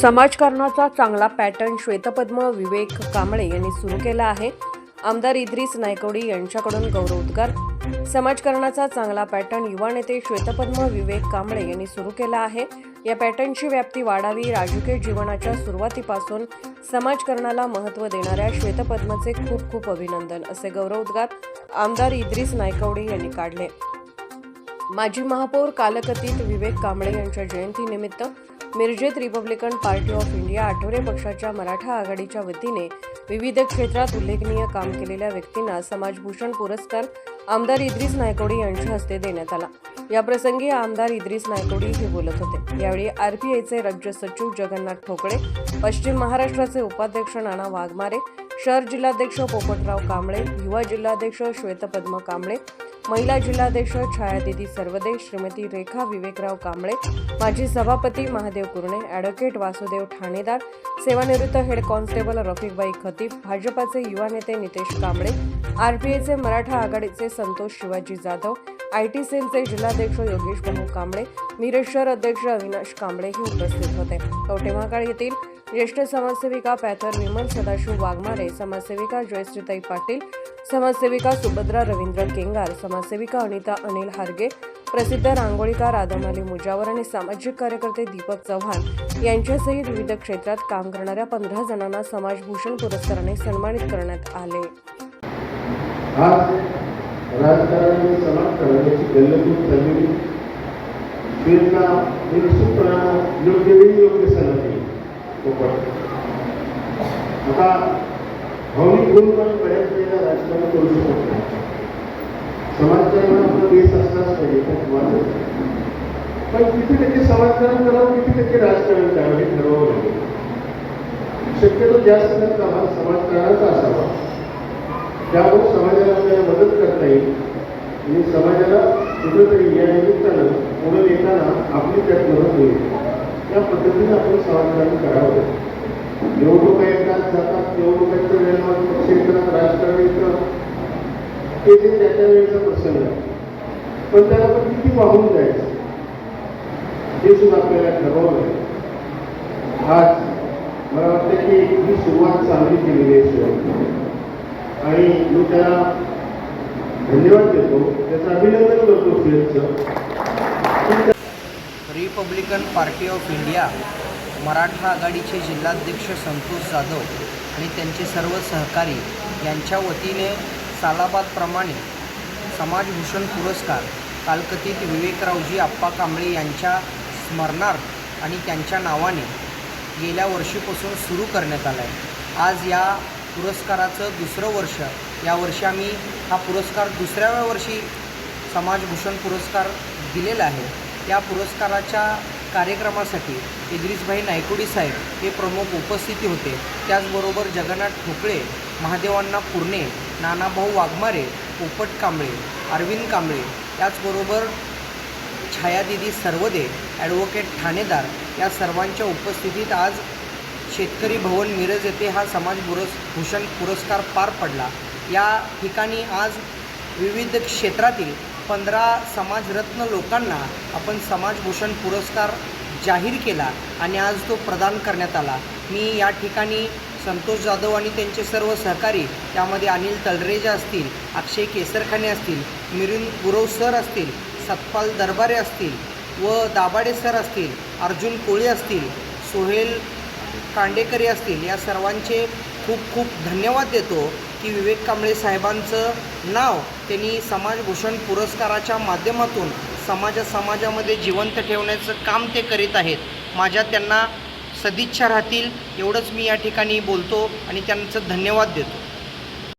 समाजकारणाचा चांगला पॅटर्न श्वेतपद्म विवेक कांबळे यांनी सुरू केला आहे. आमदार इद्रिस नायकवडी यांच्याकडून गौरवोद्गार समाजकारणाचा चांगला पॅटर्न युवा नेते श्वेतपद्म विवेक कांबळे यांनी सुरू केला आहे. या पॅटर्नची व्याप्ती वाढावी राजकीय जीवनाच्या सुरुवातीपासून समाजकारणाला महत्त्व देणाऱ्या श्वेतपद्मचे खूप खूप अभिनंदन असे गौरवोद्गार आमदार इद्रिस नायकवडी यांनी काढले. माजी महापौर कालकथित विवेक कांबळे यांच्या जयंतीनिमित्त मिरजेत Republican party of India Athawale पक्षाच्या मराठा आघाडीच्या वतीने विविध क्षेत्रात उल्लेखनीय काम केलेल्या व्यक्तींना समाजभूषण पुरस्कार आमदार इद्रिस नायकोडी यांच्या हस्ते देण्यात आला. याप्रसंगी आमदार इद्रिस नायकोडी हे बोलत होते. यावेळी आरपीआयचे राज्य सचिव जगन्नाथ ठोकळे पश्चिम महाराष्ट्राचे उपाध्यक्ष नाना वाघमारे शहर जिल्हाध्यक्ष पोपटराव कांबळे युवा जिल्हाध्यक्ष श्वेतपद्म कांबळे महिला जिल्हाध्यक्ष छायादिदी सर्वदे श्रीमती रेखा विवेकराव कांबळे माजी सभापती महादेव कुरणे ॲडव्होकेट वासुदेव ठाणेदार सेवानिवृत्त हेड कॉन्स्टेबल रफिकबाई खतीब भाजपाचे युवा नेते नितेश कांबळे आरपीआयचे मराठा आघाडीचे संतोष शिवाजी जाधव आय टी सेलचे जिल्हाध्यक्ष योगेश भाऊ कांबळे मिरज शहर अध्यक्ष अविनाश कांबळे हे उपस्थित होते. कवटेमहाकाळ येथील ज्येष्ठ समाजसेविका पॅथर विमल सदाशिव वाघमारे समाजसेविका जयश्रीताई पाटील समाजसेविका सुभद्रा रवींद्र केंगार समाजसेविका अनिता अनिल हारगे प्रसिद्ध रांगोळीकार आदम मुजावर आणि सामाजिक कार्यकर्ते दीपक चव्हाण यांच्यासहित विविध क्षेत्रात काम करणाऱ्या पंधरा जणांना समाजभूषण पुरस्काराने सन्मानित करण्यात आले. आज राजकारण आणि समाजकारणाची गल्लतून झालेली फिरका निश्चितपणा योग्य वेळी योग्य सणाची पोपट आता भावनिक गुण बऱ्याच वेळेला राजकारण करू शकतो आपला बेस असलाच पाहिजे पण किती टक्के समाजकारण करावं किती टक्के राजकारण करावं हे ठरवावं लागेल शक्यतो जास्त समाजकारणाचा असावा त्यामुळे समाजाला आपल्याला मदत करता येईल. आणि समाजाला कुठंतरी या निमित्तानं पुढे येताना आपली त्यात मदत होईल. त्या पद्धतीने आपण समाजकारण करावं निवडणुका येतात जातात निवडणुकांच्या वेळेला पक्ष येतात राजकारण येतं ते ते त्या त्या वेळेचा प्रसंग आहे. पण त्याला आपण किती वाहून जायचं? हे सुद्धा आपल्याला ठरवावं लागेल. आज मला वाटतं की ही सुरुवात चांगली केलेली आहे. शिवाय आणि मी त्याला धन्यवाद देतो. त्याचं अभिनंदन करतो Republican party of India Maratha आघाडीचे जिल्हाध्यक्ष संतोष जाधव आणि त्यांचे सर्व सहकारी यांच्या वतीने सालाबादप्रमाणे समाजभूषण पुरस्कार कालकथित विवेकरावजी आप्पा कांबळे यांच्या स्मरणार्थ आणि त्यांच्या नावाने गेल्या वर्षीपासून सुरू करण्यात आला आहे आज या पुरस्काराचं दुसरं वर्ष. या वर्षी आम्ही हा पुरस्कार दुसऱ्या वर्षी समाजभूषण पुरस्कार दिलेला आहे. या पुरस्काराच्या कार्यक्रमासाठी इद्रिसभाई नायकुडी साहेब हे प्रमुख उपस्थिती होते. त्याचबरोबर जगन्नाथ ठोकळे महादेवांना पुरणे नानाभाऊ वाघमारे पोपट कांबळे अरविंद कांबळे त्याचबरोबर छायादिदी सर्वदे ॲडव्होकेट ठाणेदार या सर्वांच्या उपस्थितीत आज शेतकरी भवन मिरज येथे हा समाज पुरस् भूषण पुरस्कार पार पडला. या ठिकाणी आज विविध क्षेत्रातील पंधरा समाजरत्न लोकांना आपण समाजभूषण पुरस्कार जाहीर केला आणि आज तो प्रदान करण्यात आला. मी या ठिकाणी संतोष जाधव आणि त्यांचे सर्व सहकारी त्यामध्ये अनिल तलरेजा असतील अक्षय केसरखाने असतील मिरिंद गुरव सर असतील सतपाल दरबारे असतील व दाभाडे सर असतील अर्जुन कोळी असतील सोहेल कांडेकरी असतील या सर्वांचे खूप खूप धन्यवाद देतो की विवेक कांबळे साहेबांचं नाव त्यांनी समाजभूषण पुरस्काराच्या माध्यमातून समाजा समाजामध्ये जिवंत ठेवण्याचं काम ते करीत आहेत. माझ्या त्यांना सदिच्छा राहतील एवढंच मी या ठिकाणी बोलतो आणि त्यांचं धन्यवाद देतो.